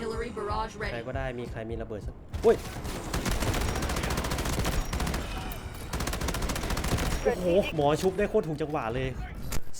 Artillery barrage ใคร ready. ก็ได้มีใครมีระเบิดสักอุ้ย โอ้โห หมอชุบได้โคตรถูกจังหวะเลย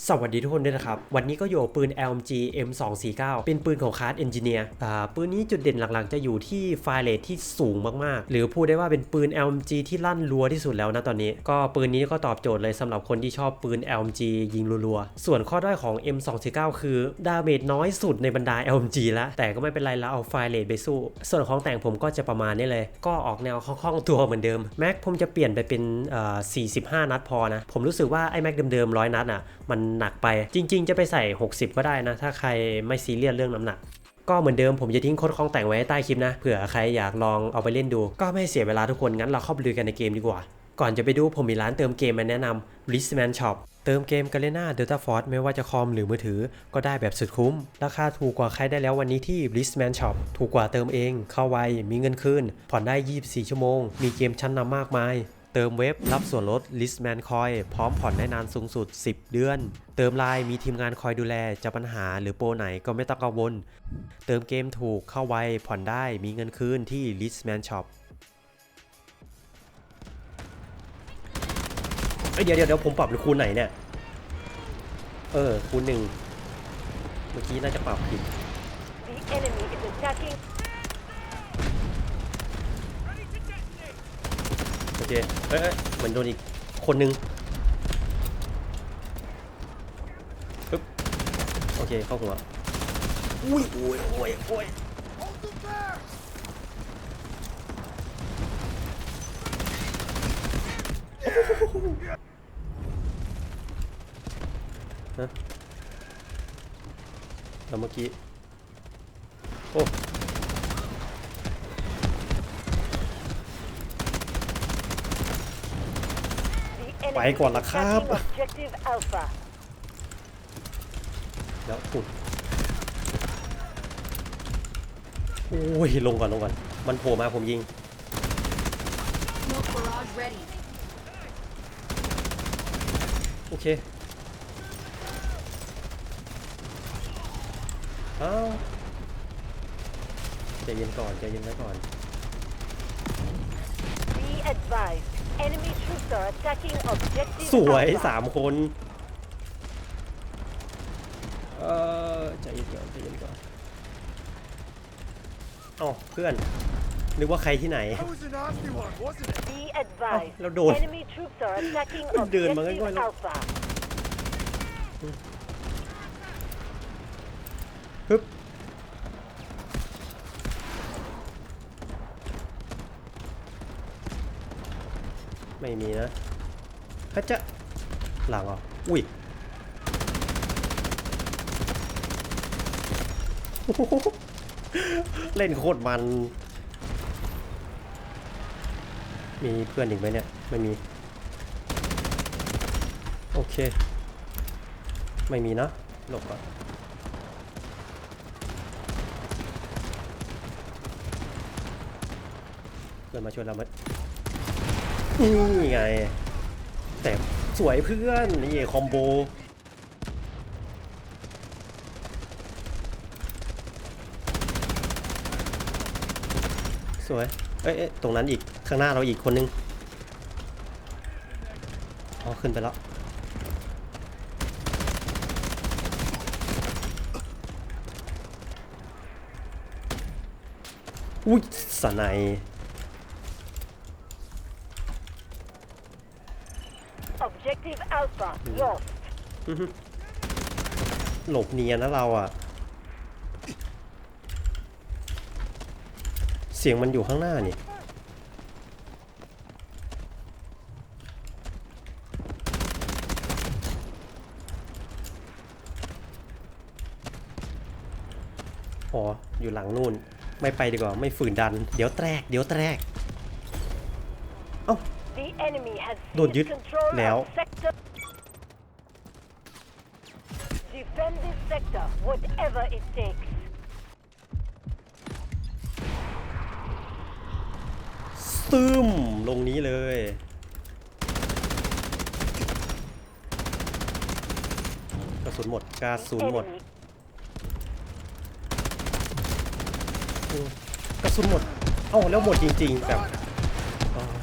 สวัสดีทุกคนด้วยนะครับ วันนี้ก็อยู่ปืน LMG M249 เป็นปืนของคาร์ดเอนจิเนียร์ปืนนี้จุดเด่นหลักๆ จะอยู่ที่ไฟเรทที่สูงมากๆ หรือพูดได้ว่าเป็นปืน LMG ที่ลั่นรัวที่สุดแล้วนะตอนนี้ ก็ปืนนี้ก็ตอบโจทย์เลยสำหรับคนที่ชอบปืน LMG ยิงรัวๆ ส่วนข้อด้อยของ M249 คือดาเมจน้อยสุดในบรรดา LMG แล้วแต่ก็ไม่เป็นไรแล้วเอาไฟเรทไปสู้ ส่วนของแต่งผมก็จะประมาณนี้เลย ก็ออกแนวคล่องๆตัวเหมือนเดิมแม็กผมจะเปลี่ยนไปเป็น45 นัดพอนะผมรู้สึกว่าไอ้แม็กเดิมๆร้อยนัดอะมันหนักไป จริง ๆ จะไปใส่ 60 ก็ได้นะ ถ้าใครไม่ซีเรียสเรื่องน้ำหนัก ก็เหมือนเดิมผมจะทิ้งโค้ดคล้องแต่งไว้ใต้คลิปนะเผื่อใครอยากลองเอาไปเล่นดู ก็ไม่เสียเวลาทุกคนงั้นเราเข้าไปดูกันในเกมดีกว่า ก่อนจะไปดูผมมีร้านเติมเกมมาแนะนำ Richman Shop เติมเกม g a l e n a Delta Force ไม่ว่าจะคอมหรือมือถือก็ได้แบบสุดคุ้ม ราคาถูกกว่าใครได้แล้ววันนี้ที่ Richman Shop ถูกกว่าเติมเอง เข้าไว มีเงินคืน ผ่อนได้ 24 ชั่วโมง มีเกมชั้นนำมากมาย เติมเว็บรับส่วนลด Listman Coin พร้อมผ่อนได้นานสูงสุด 10 เดือน เติมไลน์มีทีมงานคอยดูแลจะปัญหาหรือโปรไหนก็ไม่ต้องกังวล เติมเกมถูกเข้าไวผ่อนได้มีเงินคืนที่ Listman Shop เอ้ยเดี๋ยวเดี๋ยวเดี๋ยวผมปรับเป็นคูณไหนเนี่ย เออคูณหนึ่งเมื่อกี้น่าจะปรับผิด The enemy is attacking โอ เคเอ้ยเอ้ยเหมือนโดนอีกคนนึงปึ๊บโอเคเข้าหัวอุ้ยโอ้ยโอ้ยโอ้ยฮะแล้วเมื่อกี้โอ้ the enemy ไปก่อนละครับ attacking objective Alpha. แล้วอุดโอ้ยลงก่อนลงก่อนมันโผล่มาผมยิง Smoke barrage ready. โอเคอ้าวใจเย็นก่อนใจเย็นไว้ก่อน Be advised, enemy troops are attacking objective สวย Alpha. สามคน เออใจเย็นก่อนใจเย็นก่อนเอ้าเพื่อน นึกว่าใครที่ไหน That was a nasty one, wasn't it? Be advised, Oh, no, no. enemy troops are attacking เดินมา objective ง่อยๆแล้ว Alpha. ไม่มีนะฮัจจะหลังเหรออุ้ยเล่นโคตรมัน มีเพื่อนอีกไหมเนี่ย ไม่มี โอเค ไม่มีนะ หลบก่อนเพื่อนมาช่วยเราไหม นี่ไง แต่สวยเพื่อน นี่คอมโบ สวย เอ้ยตรงนั้นอีก ข้างหน้าเราอีกคนนึงอ๋อขึ้นไปแล้วอุ้ยสนาย Alpha lost. หลบเนียนนะเราอะ เสียงมันอยู่ข้างหน้านี่ อ๋อ อยู่หลังนู่น ไม่ไปดีกว่า ไม่ฝืนดัน เดี๋ยวแตกเดี๋ยวแตกเอ้า The enemy has โดนยึด seized control แล้ว of sector. Defend this sector, whatever it takes. ซึมลงนี้เลย กระสุนหมดกระสุนหมด Enemy อืมกระสุนหมด เอ้าแล้วหมดจริงๆแบบเอ่อ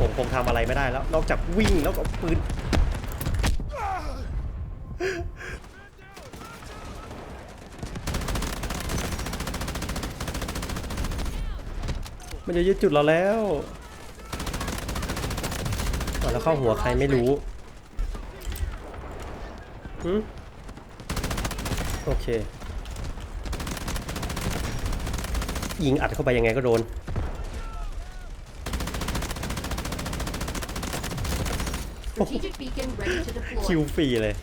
ผมคงทำอะไรไม่ได้แล้ว นอกจากวิ่งแล้วก็ปืน มันจะยึดจุดเราแล้วอะแล้วเข้าหัวใครไม่รู้หืมโอเค ยิงอัดเข้าไปยังไงก็โดน Strategic beacon ready to คิว deploy. ฟรีเลย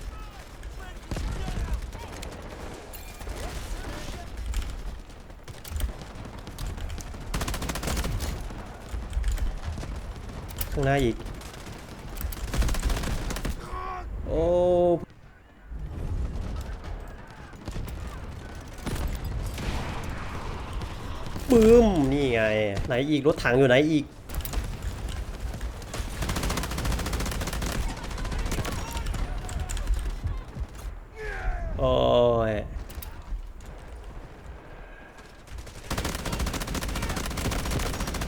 ข้างหน้าอีก โอ้ปื้ม นี่ไง ไหนอีก รถถังอยู่ไหนอีก โอ้ย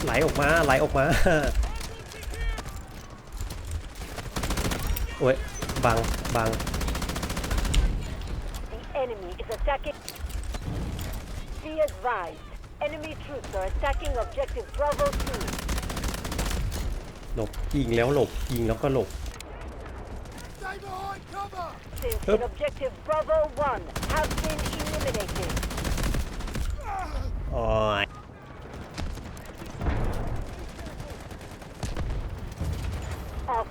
ไหลออกมา ไหลออกมา โอ้ย บัง บัง The enemy is attacking. Be advised. Enemy troops are attacking objective Bravo 2. หลบ ยิงแล้วหลบ ยิงแล้วก็หลบ Stay behind cover! Since Yep. in objective Bravo 1 have been eliminated. โอ้ย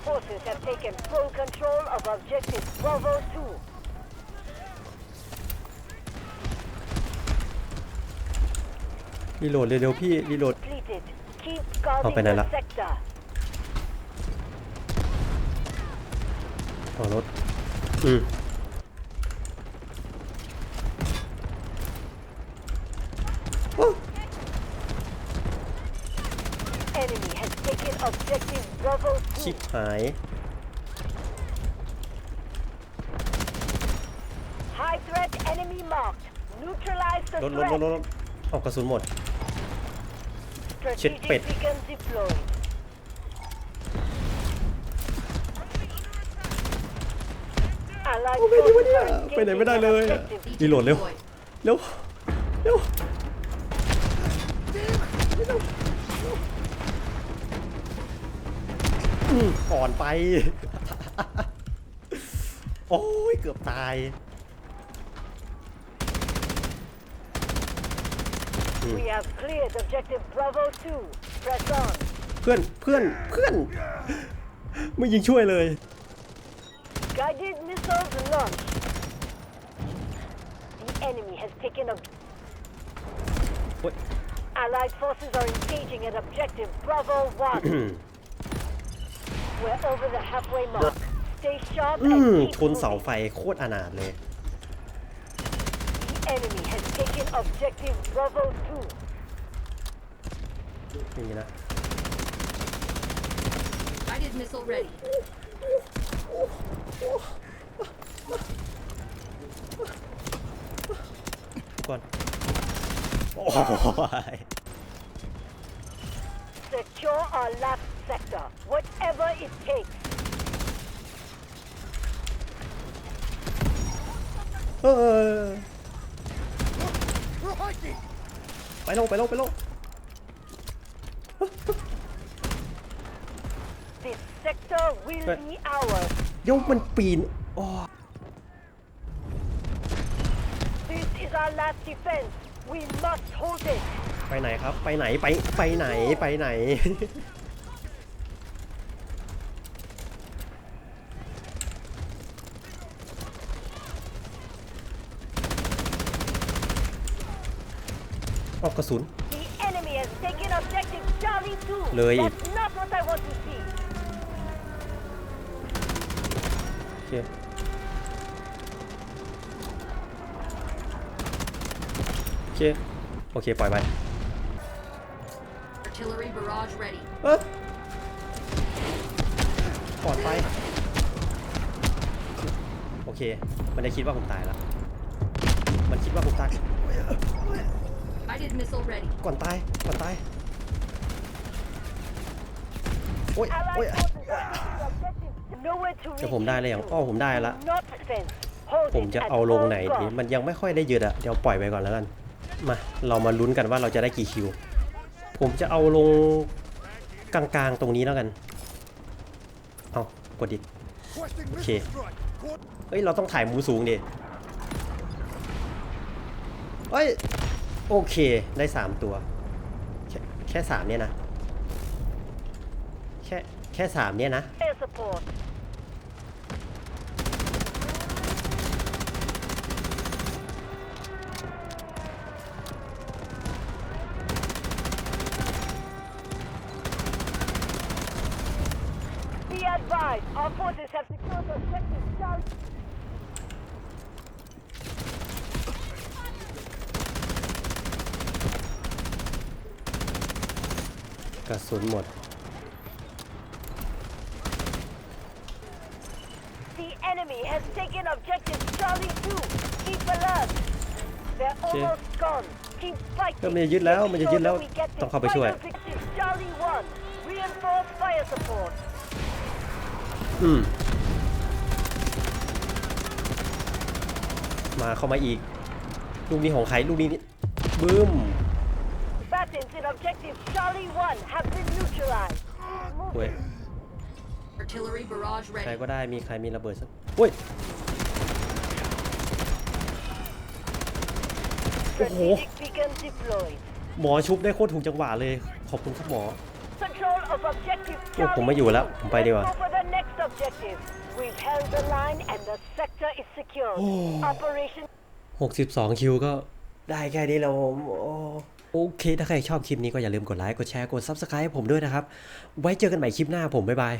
forces have taken full control of objective Bravo 2. รีโหลดเร็วๆพี่รีโหลด Completed. Keep guarding Open it the up. sector. ขอรถ อืม Enemy has taken objective Bravo 2. ชิบหาย High threat enemy marked. Neutralize the รถรถรถ threat. รถเอากระสุนหมด Strategic pet. beacon deployed. Allied ไปไหนวะ forces เนี่ย are ไปไหนไม่ได้ engaging เล an ยอะ objective. รีโหลดเร็ว Deploy. เร็ว เร็ว อืมอ่อนไป โอ้ย เกือบตาย We have cleared objective Bravo 2. Press on. เพื่อน เพื่อน เพื่อน ไม่ยิงช่วยเลย Guided missiles launched. The enemy has taken a. โอ๊ย Allied forces are engaging at objective Bravo 1. อื and ม keep ชนเสา moving. ไฟโคตรอนาถเลย The enemy has taken objective Bravo 2. นี่นะ Guided missile ready. ก่อนโอ้ย Secure our last sector, whatever it takes. เออไปลงไปลงไปลง This sector will be ours. เดี๋ยวมันปีนอ๋อ This is our last defense. We must hold it. ไปไหนครับ ไปไหนไปไปไหนไปไหน ออกกระสุน The enemy has taken objective Charlie 2. Lời. That's not what I want to see. โอเคโอเคโอเคปล่อยไป Artillery barrage ready. เออปลอดไปโอเค มันได้คิดว่าผมตายแล้ว มันคิดว่าผมตาย Guided missile ready. ก่อนตายก่อนตายโอ้ยโอ้ย Allied forces are taking objective. Nowhere to จะ reach. ผมได้เลยอย่างอ้อผมได้ละ Not fence. Hold ผม it จะ at เอาลง all ไหนดี costs. มันยังไม่ค่อยได้ยึดอะเดี๋ยวปล่อยไปก่อนแล้วกัน มา เรามาลุ้นกันว่าเราจะได้กี่คิว ผมจะเอาลงกลางๆตรงนี้แล้วกัน เอากดดิ Requesting Okay. missile strike. Court เฮ้ย เราต้องถ่ายมุมสูงดิ เฮ้ย โอเคได้สามตัว แค่แค่สามเนี่ยนะ แค่แค่สามเนี่ยนะ Air support. Be advised, our forces have secured objective Charlie. กระสุนหมด The enemy has taken objective Charlie 2. Keep alert. They're Okay. almost gone. Keep fighting. ก็มันจะยึดแล้ว Make มันจะยึด sure แล้ว that we get ต้อง the เข้าไปช่วย final objective Charlie 1. Reinforce fire support. อืมมาเข้ามาอีก ลูกนี้ของใครลูกนี้นี่บึ้ม Battens in objective Charlie 1 have been neutralized. เว้ย Artillery barrage ใคร ready. ก็ได้มีใครมีระเบิดสักเฮ้ย Strategic beacon deployed. หมอชุบได้โคตรถูกจังหวะเลย ขอบคุณครับหมอ Control of objective โอ้ Charlie ผมไม่อยู่แล้ว 2. ผมไปดีกว่า Let's go for the next objective. We've held the line and the sector is secure. Operation 62 คิวก็ได้แค่นี้แล้วผม โอ้โอ เค ถ้าใครชอบคลิปนี้ก็อย่าลืมกดไลค์ กดแชร์ กด Subscribe ให้ผมด้วยนะครับ ไว้เจอกันใหม่คลิปหน้าผม บ๊ายบาย